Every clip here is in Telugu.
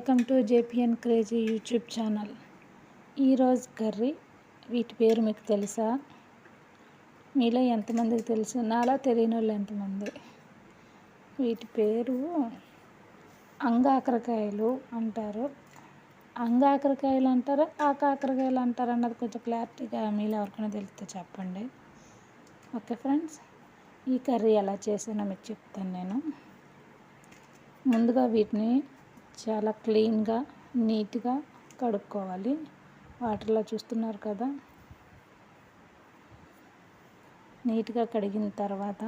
Welcome to JPN crazy YouTube channel. ఈరోజు కర్రీ వీటి పేరు మీకు తెలుసా? మీలో ఎంతమందికి తెలుసు? నాలా తెలియని వాళ్ళు ఎంతమంది? వీటి పేరు అంగాకరకాయలు అంటారు. అంగాకరకాయలు అంటారా? ఆకాకరకాయలు అంటారు అన్నది కొంచెం క్లారిటీగా మీలో ఎవరికైనా తెలిస్తే చెప్పండి. ఓకే ఫ్రెండ్స్ ఈ కర్రీ ఎలా చేసానో మీకు చెప్తాను నేను. ముందుగా వీటిని చాలా క్లీన్గా నీట్గా కడుక్కోవాలి. వాటర్లో చూస్తున్నారు కదా? నీట్గా కడిగిన తర్వాత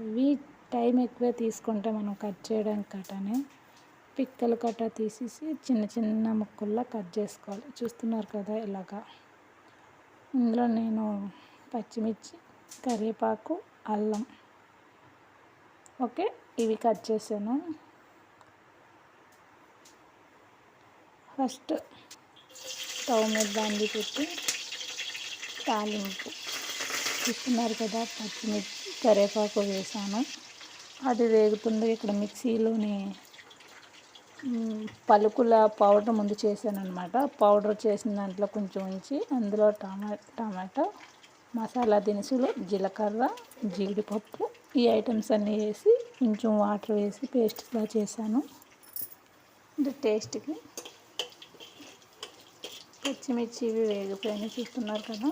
ఇవి టైం ఎక్కువే తీసుకుంటే మనం కట్ చేయడానికి కట్టనే పిక్కలు కట్ట తీసేసి చిన్న చిన్న ముక్కుల్లో కట్ చేసుకోవాలి. చూస్తున్నారు కదా ఇలాగా? ఇందులో నేను పచ్చిమిర్చి కరివేపాకు అల్లం. ఓకే ఇవి కట్ చేశాను. ఫస్ట్ స్టవ్ మీద బండి పెట్టి తాలింపు. చూస్తున్నారు కదా పచ్చిమిర్చి కరివేపాకు వేసాను. అది వేగుతుంది. ఇక్కడ మిక్సీలోని పలుకుల పౌడర్ ముందు చేశాను అనమాట పౌడర్ చేసిన దాంట్లో కొంచెం ఉంచి అందులో టమా టమాటో మసాలా దినుసులు జీలకర్ర జీడిపప్పు ఈ ఐటమ్స్ అన్నీ వేసి కొంచెం వాటర్ వేసి పేస్ట్లా చేశాను. టేస్ట్కి పచ్చిమిర్చి ఇవి వేగిపోయినాయి చూస్తున్నారు కదా.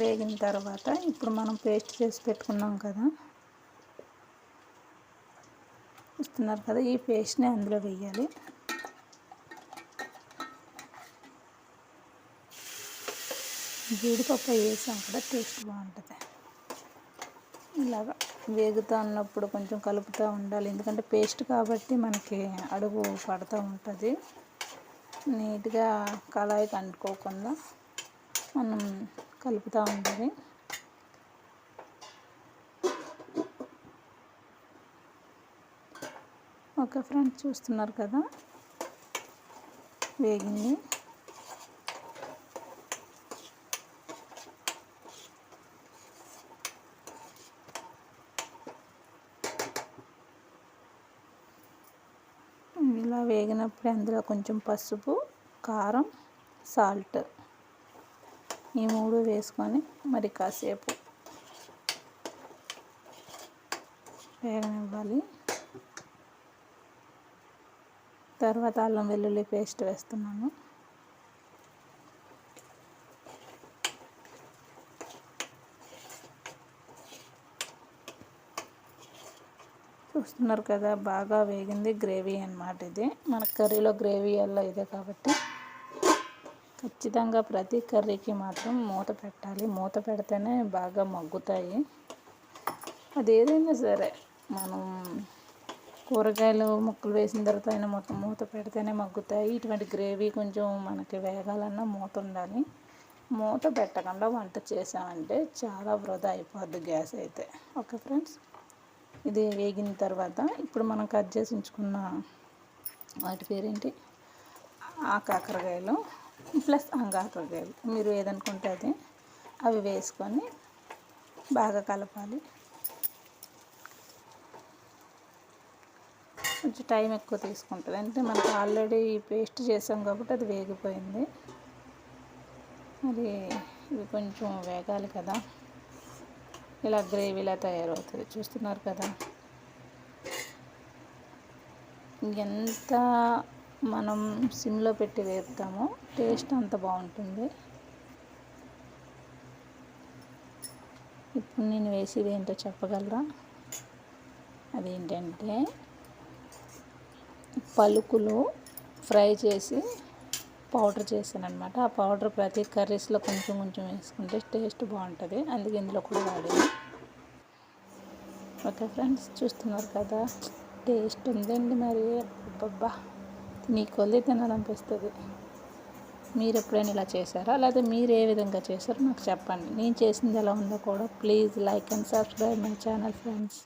వేగిన తర్వాత ఇప్పుడు మనం పేస్ట్ చేసి పెట్టుకున్నాం కదా. చూస్తున్నారు కదా ఈ పేస్ట్ని అందులో వేయాలి. జీడిపప్పు వేసాం కూడా టేస్ట్ బాగుంటుంది. ఇలాగా వేగుతూ ఉన్నప్పుడు కొంచెం కలుపుతూ ఉండాలి. ఎందుకంటే పేస్ట్ కాబట్టి మనకి అడుగు పడుతూ ఉంటుంది. నీట్గా కళాయికి అంటుకోకుండా మనం కలుపుతూ ఉండాలి. ఓకే ఫ్రెండ్స్ చూస్తున్నారు కదా? వేగింది ఇలా వేగినప్పుడు అందులో కొంచెం పసుపు కారం సాల్ట్ ఈ మూడు వేసుకొని మరి కాసేపు వేగనివ్వాలి. తర్వాత అల్లం వెల్లుల్లి పేస్ట్ వేస్తున్నాను. చూస్తున్నారు కదా బాగా వేగింది గ్రేవీ అనమాట ఇది. మన కర్రీలో గ్రేవీ అలా ఇదే కాబట్టి ఖచ్చితంగా ప్రతి కర్రీకి మాత్రం మూత పెట్టాలి. మూత పెడితేనే బాగా మగ్గుతాయి. అది ఏదైనా సరే మనం కూరగాయలు ముక్కలు వేసిన తర్వాత అయినా మొత్తం మూత పెడితేనే మగ్గుతాయి. ఇటువంటి గ్రేవీ కొంచెం మనకి వేగాలన్నా మూత ఉండాలి. మూత పెట్టకుండా వంట చేసామంటే చాలా వృధా అయిపోద్ది గ్యాస్ అయితే. Okay friends? ఇది వేగిన తర్వాత ఇప్పుడు మనం కట్ చేసి ఉంచుకున్న వాటి పేరేంటి? ఆ కాకరకాయలు ప్లస్ అంగాకరకాయలు మీరు ఏదనుకుంటే అది అవి వేసుకొని బాగా కలపాలి. కొంచెం టైం ఎక్కువ తీసుకుంటుంది. అంటే మనకు ఆల్రెడీ పేస్ట్ చేసాం కాబట్టి అది వేగిపోయింది. మరి ఇవి కొంచెం వేగాలి కదా. ఇలా గ్రేవీలా తయారవుతుంది. చూస్తున్నారు కదా? ఎంత మనం సిమ్లో పెట్టి వేపుతామో టేస్ట్ అంత బాగుంటుంది. ఇప్పుడు నేను వేసేది ఏంటో చెప్పగలరా? అదేంటంటే పలుకులు ఫ్రై చేసి పౌడర్ చేశాను అనమాట ఆ పౌడర్ ప్రతి కర్రీస్లో కొంచెం కొంచెం వేసుకుంటే టేస్ట్ బాగుంటుంది. అందుకే ఇందులో కూడా వాడేది ఓకే ఫ్రెండ్స్ చూస్తున్నారు కదా టేస్ట్ ఉందండి మరి. అబ్బబ్బా నీ కొద్ది తినాలనిపిస్తుంది. మీరు ఎప్పుడైనా ఇలా చేశారా? లేదా మీరు ఏ విధంగా చేశారో నాకు చెప్పండి. నేను చేసింది ఎలా ఉందో కూడా please like and subscribe my channel friends.